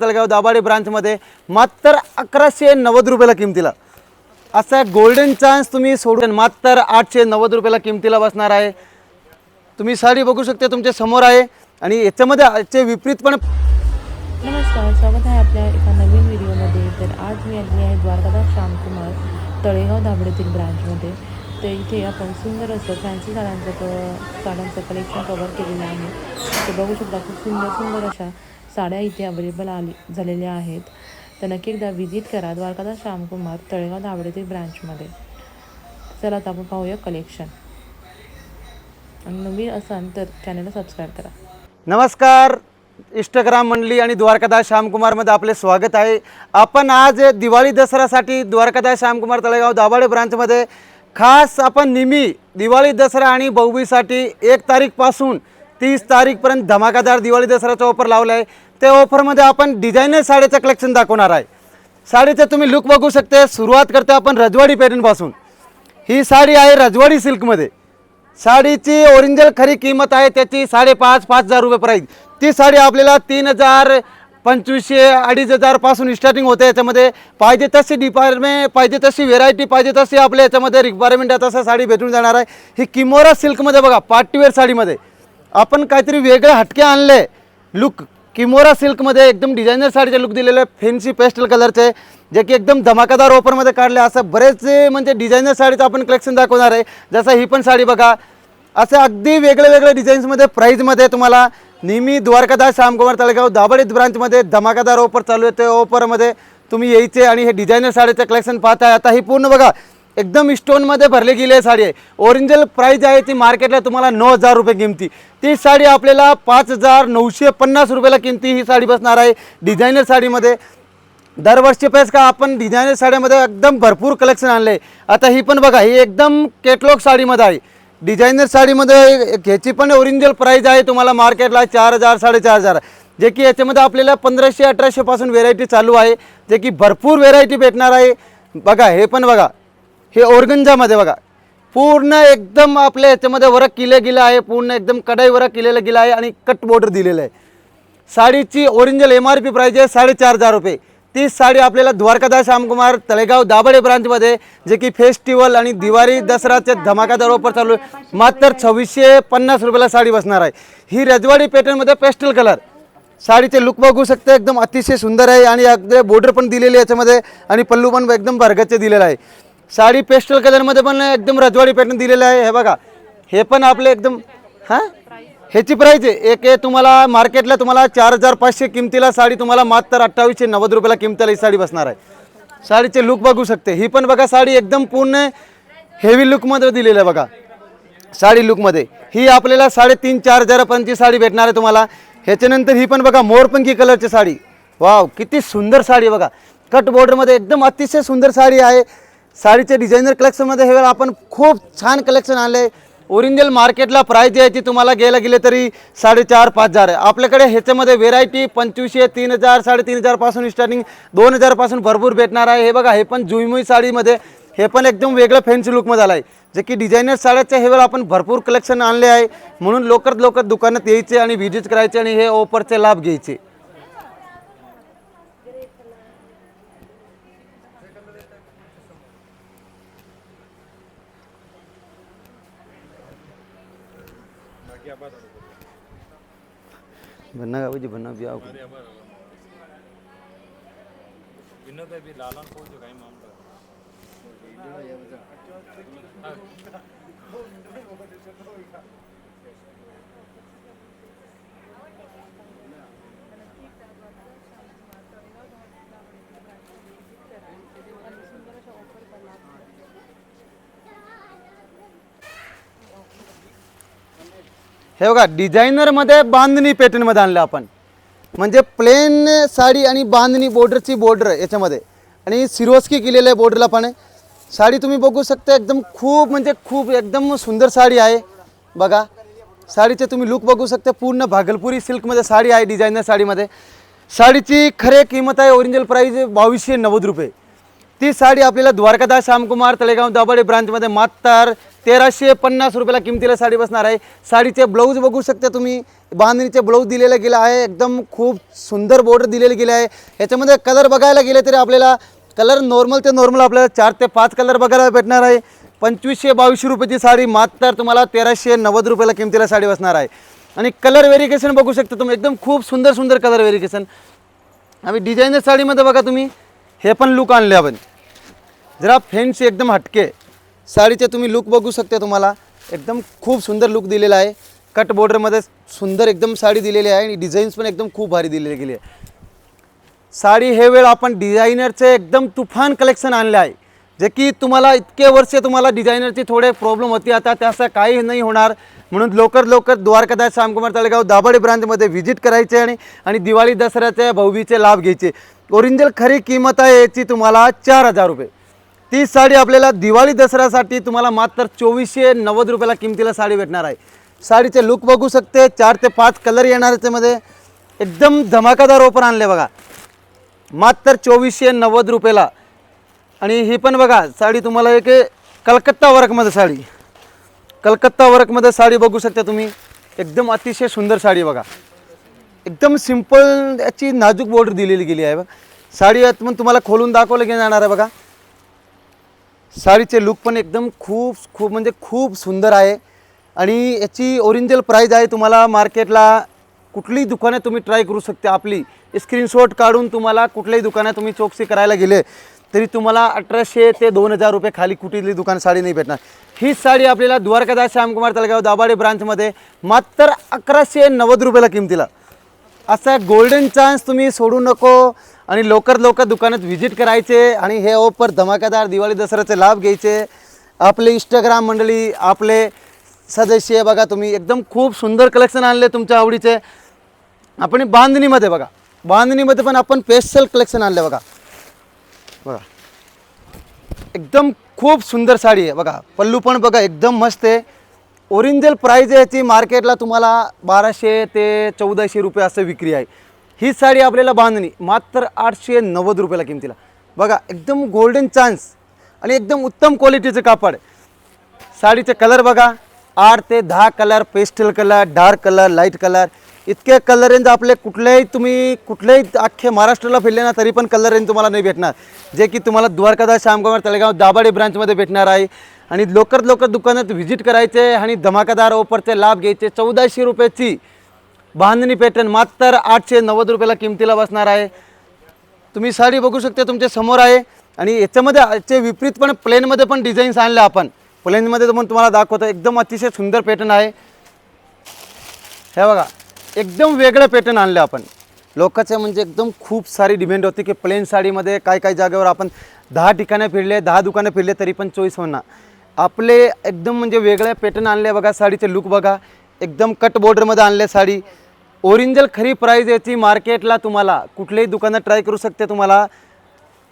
तळगाव दाभाडे ब्रांचमध्ये मात्र अकराशे नव्वद रुपयाला किमतीला. असा गोल्डन चान्स तुम्ही सोडून मात्र आठशे नव्वद रुपयाला किमतीला बसणार आहे. तुम्ही साडी बघू शकता तुमच्यासमोर आहे. आणि याच्यामध्ये याचे विपरीत पण नमस्कार स्वागत आहे आपल्या एका नवीन व्हिडिओमध्ये. तर आज मी आली आहे द्वारकादास श्यामकुमार तळेगाव दाभडेतील ब्रांचमध्ये तर इथे आपण सुंदर असं फॅन्सी साड्यांचं साड्यांचं कलेक्शन कवर केलेलं आहे. ते बघू शकता खूप सुंदर सुंदर अशा साड्या इथे अवेलेबल आली झालेल्या आहेत. तर नक्की एकदा व्हिजिट करा द्वारकादास श्यामकुमार तळेगाव दाभडेतील ब्रांचमध्ये चला आता आपण पाहूया कलेक्शन आणि नवीन असाल तर चॅनलला सबस्क्राईब करा. नमस्कार इंस्टाग्राम मंडळी आणि द्वारकादास श्यामकुमारमध्ये आपले स्वागत आहे. आपण आज दिवाळी दसऱ्यासाठी द्वारकादास श्यामकुमार तळेगाव दाभाडे ब्रांचमध्ये खास आपण निमी दिवाळी दसरा आणि बहुबीसाठी एक तारीखपासून तीस तारीखपर्यंत धमाकादार दिवाळी दसऱ्याचा ऑफर लावला आहे त्या ऑफरमध्ये आपण डिझायनर साडीचं कलेक्शन दाखवणार आहे. साडीचं तुम्ही लुक बघू शकते. सुरुवात करते आपण रजवाडी पॅटर्नपासून ही साडी आहे रजवाडी सिल्कमध्ये. साडीची ओरिजिनल खरी किंमत आहे त्याची साडेपाच पाच हजार रुपये प्राईज ती साडी आपल्याला तीन हजार पंचवीसशे अडीच हजारपासून स्टार्टिंग होते याच्यामध्ये. पाहिजे तशी डिपार्टमेंट पाहिजे तशी व्हेरायटी पाहिजे तशी आपल्या याच्यामध्ये रिक्वायरमेंट आहे तसं साडी भेटून जाणार आहे. ही किमोरा सिल्कमध्ये बघा पार्टीवेअर साडीमध्ये. आपण काहीतरी वेगळं हटके आणले. लुक किमोरा सिल्कमध्ये एकदम डिझायनर साडीचे लुक दिलेले आहे फॅन्सी पेस्टल कलरचे जे की एकदम धमाकादार ऑफरमध्ये काढले असं बरेचसे म्हणजे डिझायनर साडीचं आपण कलेक्शन दाखवणार आहे. जसं ही पण साडी बघा असे अगदी वेगळे वेगळे डिझाईन्समध्ये प्राईजमध्ये तुम्हाला नेहमी द्वारकादास श्यामकुमार तळेगाव दाबडीत ब्रांचमध्ये धमाकादार ऑफर चालू आहे. त्या ऑफरमध्ये तुम्ही यायचे आणि हे डिझायनर साडीचं कलेक्शन पाहताय. आता ही पूर्ण बघा एकदम स्टोनमध्ये भरली गेली आहे साडी. आहे ओरिजिनल प्राईज आहे ती मार्केटला तुम्हाला नऊ हजार रुपये किमती. ती साडी आपल्याला पाच हजार नऊशे पन्नास रुपयाला किमती ही साडी बसणार आहे डिझायनर साडीमध्ये. दरवर्षी पेस का आपण डिझायनर साड्यामध्ये एकदम भरपूर कलेक्शन आणलं. आहे आता ही पण बघा ही एकदम केटलॉग साडीमध्ये आहे. डिझायनर साडीमध्ये ह्याची पण ओरिजिनल प्राईज आहे तुम्हाला मार्केटला चार हजार साडेचार हजार. जे की याच्यामध्ये आपल्याला पंधराशे अठराशेपासून व्हेरायटी चालू आहे. जे की भरपूर व्हेरायटी भेटणार आहे. बघा हे पण बघा. हे ऑर्गंजामध्ये बघा. पूर्ण एकदम आपल्या याच्यामध्ये वरक केलं गेलं आहे पूर्ण एकदम कडाई वरक केलेलं गेलं आहे आणि कट बॉर्डर दिलेलं आहे. साडीची original M R P price आहे साडेचार हजार रुपये. ती साडी आपल्याला द्वारकादास श्यामकुमार तळेगाव दाभाडे ब्रांचमध्ये जे की फेस्टिवल आणि दिवाळी दसराचे धमाकादार ऑफर चालू आहे. मात्र सव्वीसशे पन्नास रुपयाला साडी बसणार आहे. ही रजवाडी पॅटर्नमध्ये पेस्टल कलर साडीचे लुक बघू शकते एकदम अतिशय सुंदर आहे आणि अगदी बॉर्डर पण दिलेली आहे याच्यामध्ये आणि पल्लू पण एकदम भरगतचे दिलेला आहे. साडी पेस्टल कलरमध्ये पण एकदम रजवाडी पॅटर्न दिलेलं आहे. हे बघा. हे पण आपले एकदम हां? ह्याची प्राईज आहे. एक आहे तुम्हाला मार्केटला तुम्हाला चार हजार पाचशे किमतीला साडी तुम्हाला मात्र अठ्ठावीसशे नव्वद रुपयाला किमतीला ही साडी बसणार आहे. साडीचे लुक बघू शकते. ही पण बघा साडी एकदम पूर्ण हेवी लुकमध्ये दिलेलं आहे बघा. साडी लुकमध्ये ही आपल्याला साडेतीन चार हजारापर्यंतची साडी भेटणार आहे तुम्हाला. ह्याच्यानंतर ही पण बघा मोरपंखी कलरची साडी. वाव किती सुंदर साडी आहे बघा. कट बॉर्डरमध्ये एकदम अतिशय सुंदर साडी आहे. साडीचे डिझायनर कलेक्शनमध्ये हे आपण खूप छान कलेक्शन आणलं. आहे ओरिजिनल मार्केटला प्राईज आहे ती तुम्हाला घ्यायला गेले तरी साडेचार पाच हजार आहे. आपल्याकडे ह्याच्यामध्ये व्हेरायटी पंचवीसशे तीन हजार साडेतीन हजारपासून स्टार्टिंग दोन हजारपासून भरपूर भेटणार आहे. हे बघा हे पण जुईमुई साडीमध्ये. हे पण एकदम वेगळं फॅन्सी लुकमध्ये आलं आहे जे की डिझायनर साड्याचे हे वेळेला आपण भरपूर कलेक्शन आणले आहे. म्हणून लवकरात लवकर दुकानात यायचे आणि व्हिजिट करायचे आणि हे ऑफरचे लाभ घ्यायचे. भन्ना का जी भन्ना भी आओ हे हे बघा डिझायनरमध्ये बांधणी पॅटर्नमध्ये आणलं आपण. म्हणजे प्लेन साडी आणि बांधणी बॉर्डरची बॉर्डर याच्यामध्ये. आणि सिरोस्की केलेलं आहे बॉर्डरला पण साडी तुम्ही बघू शकता एकदम खूप म्हणजे खूप एकदम सुंदर साडी आहे. बघा साडीचे तुम्ही लुक बघू शकता पूर्ण भागलपुरी सिल्कमध्ये साडी आहे डिझायनर साडीमध्ये. साडीची खरे किंमत आहे ओरिजिनल प्राईज बावीसशे नव्वद रुपये. ती साडी आपल्याला द्वारकादास श्यामकुमार तळेगाव दाभाडे ब्रांचमध्ये मात्र तेराशे पन्नास रुपयाला किमतीला साडी बसणार आहे. साडीचे ब्लाऊज बघू शकता तुम्ही. बांधणीचे ब्लाऊज दिलेलं गेलं आहे. एकदम खूप सुंदर बॉर्डर दिलेले गेले आहे. याच्यामध्ये कलर बघायला गेले तरी आपल्याला कलर नॉर्मल ते नॉर्मल आपल्याला चार ते पाच कलर बघायला भेटणार आहे. पंचवीसशे बावीसशे रुपयाची साडी मात्र तुम्हाला तेराशे नव्वद रुपयाला किमतीला साडी बसणार आहे. आणि कलर व्हेरिकेशन बघू शकता तुम्ही. एकदम खूप सुंदर सुंदर कलर व्हेरिकेशन आम्ही डिझायनर साडीमध्ये बघा तुम्ही. हे पण लुक आणले आपण. जरा फेन्सी एकदम हटके. साडीचे तुम्ही लुक बघू शकता तुम्हाला. एकदम खूप सुंदर लुक दिलेला आहे. कट बॉर्डरमध्ये सुंदर एकदम साडी दिलेली आहे आणि डिझाईन्स पण एकदम खूप भारी दिलेली गेली आहे. साडी हे वेळ आपण डिझायनरचे एकदम तुफान कलेक्शन आणले आहे. जे की तुम्हाला इतके वर्ष तुम्हाला डिझायनरची थोडे प्रॉब्लेम होती. आता त्याचं काही नाही होणार. म्हणून लवकर लवकर द्वारकादास श्यामकुमार तळेगाव दाभाडे ब्रांचमध्ये व्हिजिट करायचे आणि आणि दिवाळी दसऱ्याचे भाऊबीचे लाभ घ्यायचे. ओरिजिनल खरी किंमत आहे याची तुम्हाला चार हजार रुपये. ती साडी आपल्याला दिवाळी दसऱ्यासाठी तुम्हाला मात्र चोवीसशे नव्वद रुपयाला किमतीला साडी भेटणार आहे. साडीचे लुक बघू शकते चार ते पाच कलर येणार त्यामध्ये एकदम धमाकादार ओपन आणले बघा. मात्र चोवीसशे नव्वद रुपयाला. आणि ही पण बघा साडी तुम्हाला एक कलकत्ता वर्कमध्ये साडी. कलकत्ता वर्कमध्ये साडी बघू शकता तुम्ही. एकदम अतिशय सुंदर साडी बघा. एकदम सिंपल याची नाजूक बॉर्डर दिलेली गेली आहे बघा. साडी आत तुम्हाला खोलून दाखवलं गेलं जाणार आहे बघा. साडीचे लुक पण एकदम खूप खूप म्हणजे खूप सुंदर आहे. आणि याची ओरिजिनल प्राईज आहे तुम्हाला मार्केटला कुठलीही दुकाने तुम्ही ट्राय करू शकते. आपली स्क्रीनशॉट काढून तुम्हाला कुठल्याही दुकानात तुम्ही चौकशी करायला गेले तरी तुम्हाला अठराशे ते दोन हजार रुपये खाली कुठली दुकान साडी नाही भेटणार. ही साडी आपल्याला द्वारकादास श्यामकुमार तळगाव दाभाडे ब्रांचमध्ये मात्र अकराशे नव्वद रुपयाला किमतीला. असा गोल्डन चान्स तुम्ही सोडू नको आणि लवकर लवकर दुकानात व्हिजिट करायचे आणि हे हो, ऑफर धमाकेदार दिवाळी दसऱ्याचे लाभ घ्यायचे. आपले इंस्टाग्राम मंडळी आपले सदस्य बघा तुम्ही एकदम खूप सुंदर कलेक्शन आणले तुमच्या आवडीचे. आपण बांधणीमध्ये बघा. बांधणीमध्ये पण आपण स्पेशल कलेक्शन आणले बघा. बघा. एकदम खूप सुंदर साडी आहे. बघा पल्लू पण बघा एकदम मस्त आहे. ओरिजिनल प्राईज आहे याची मार्केटला तुम्हाला बाराशे ते चौदाशे रुपये असं विक्री आहे. ही साडी आपल्याला बांधणी मात्र आठशे नव्वद रुपयाला किमतीला. बघा एकदम गोल्डन चान्स आणि एकदम उत्तम क्वालिटीचं कापड. साडीचे कलर बघा आठ ते दहा colour pastel colour dark colour light colour इतके कलर रेंज आपले कुठल्याही तुम्ही कुठल्याही अख्खे महाराष्ट्राला फिरले ना तरी पण कलर रेंज तुम्हाला नाही भेटणार. जे की तुम्हाला द्वारकादास श्यामगाव तळेगाव दाभाडे ब्रांचमध्ये भेटणार आहे. आणि लवकर लवकर दुकानात व्हिजिट करायचे आणि धमाकादार ऑफरचे लाभ घ्यायचे. चौदाशे रुपयाची बांधणी पॅटर्न मात्र आठशे नव्वद रुपयाला किमतीला बसणार आहे. तुम्ही साडी बघू शकता तुमच्यासमोर आहे. आणि याच्यामध्ये याचे विपरीत पण प्लेनमध्ये पण डिझाईन्स आणले आपण. प्लेनमध्ये पण तुम्हाला दाखवतो एकदम अतिशय सुंदर पॅटर्न आहे. हे बघा एकदम वेगळं पॅटर्न आणलं आपण. लोकांचे म्हणजे एकदम खूप सारी डिमांड होती की प्लेन साडीमध्ये काय काय जागेवर आपण दहा ठिकाणं फिरले दहा दुकानं फिरले तरी पण चॉईस होणार. आपले एकदम म्हणजे वेगळ्या पॅटर्न आणले बघा साडीचे लुक बघा. एकदम कट बॉर्डरमध्ये आणले साडी. ओरिजिनल खरी प्राईज याची मार्केटला तुम्हाला कुठल्याही दुकानात ट्राय करू शकते तुम्हाला.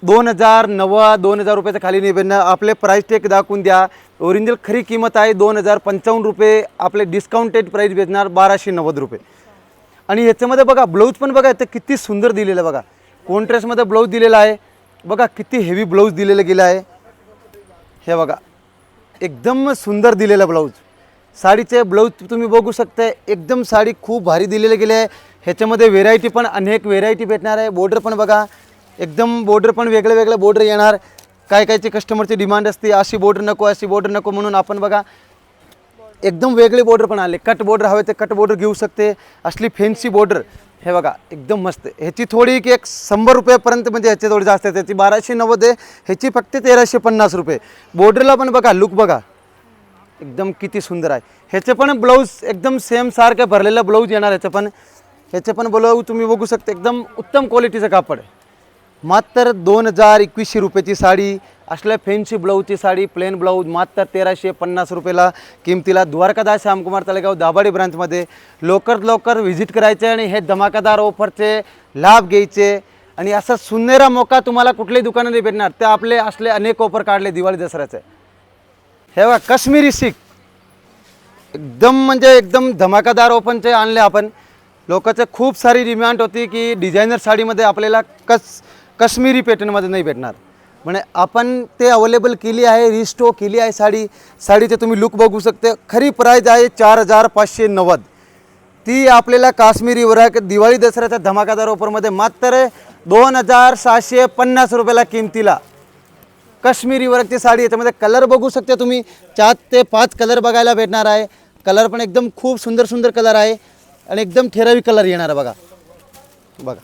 दोन हजार नवा दोन हजार रुपयाच्या खाली नाही भेटणार आपले प्राईस टेक दाखवून द्या. ओरिजिनल खरी किंमत आहे दोन हजार पंचावन्न रुपये. आपले डिस्काउंटेड प्राईस भेटणार बाराशे नव्वद रुपये. आणि याच्यामध्ये बघा ब्लाऊज पण बघा तर किती सुंदर दिलेलं बघा. कॉन्ट्रेस्टमध्ये ब्लाऊज दिलेला आहे. बघा किती हेवी ब्लाऊज दिलेलं गेलं आहे. हे बघा. एकदम सुंदर दिलेला ब्लाऊज. साडीचे ब्लाऊज तुम्ही बघू शकता एकदम साडी खूप भारी दिलेली गेली आहे. ह्याच्यामध्ये व्हेरायटी पण अनेक व्हेरायटी भेटणार आहे. बॉर्डर पण बघा एकदम बॉर्डर पण वेगळ्या वेगळ्या बॉर्डर येणार. काय कायची कस्टमरची डिमांड असते अशी बॉर्डर नको अशी बॉर्डर नको म्हणून आपण बघा एकदम वेगळे बॉर्डर पण आले. कट बॉर्डर हवे ते कट बॉर्डर घेऊ शकते. असली फॅन्सी बॉर्डर हे बघा एकदम मस्त. आहे. ह्याची थोडी की एक शंभर रुपयापर्यंत म्हणजे ह्याची थोडी जास्त आहे. त्याची बाराशे नव्वद आहे. ह्याची फक्त तेराशे पन्नास रुपये. बॉर्डरला पण बघा लुक बघा. एकदम किती सुंदर आहे. ह्याचे पण ब्लाऊज एकदम सेम सारखं भरलेलं ब्लाऊज येणार ह्याचं पण ह्याचे पण ब्लाऊज तुम्ही बघू शकता. एकदम उत्तम क्वालिटीचं कापड आहे. मात्र दोन हजार एकवीसशे रुपयाची साडी असल्या फॅन्सी ब्लाऊजची साडी प्लेन ब्लाऊज मात्र तेराशे पन्नास रुपयाला किमतीला द्वारकादास श्यामकुमार तळेगाव दाभाडे ब्रांचमध्ये लवकर लवकर व्हिजिट करायचे आणि हे धमाकादार ऑफरचे लाभ घ्यायचे. आणि असा सुनेरा मोका तुम्हाला कुठल्याही दुकानाने नाही भेटणार ते आपले असले अनेक ऑफर काढले दिवाळी दसऱ्याचे. हे बघा काश्मीरी सिक एकदम म्हणजे एकदम धमाकादार ओपनचे आणले आपण. लोकांचं खूप सारी डिमांड होती की डिझायनर साडीमध्ये आपल्याला कस कश्मीरी पॅटर्नमध्ये नाही भेटणार. म्हणजे आपण ते अवेलेबल केली आहे रिस्टो केली आहे साडी. साडीचे तुम्ही लुक बघू शकते. खरी प्राईज आहे चार हजार पाचशे नव्वद. ती आपल्याला काश्मीरी वर्क दिवाळी दसऱ्याच्या धमाकादार ऑफरमध्ये मात्र दोन हजार सहाशे पन्नास रुपयाला किमतीला. काश्मीरी वर्कची साडी याच्यामध्ये कलर बघू शकता तुम्ही. चार ते पाच कलर बघायला भेटणार आहे. कलर पण एकदम खूप सुंदर सुंदर कलर आहे. आणि एकदम ठेरावी कलर येणार बघा. बघा.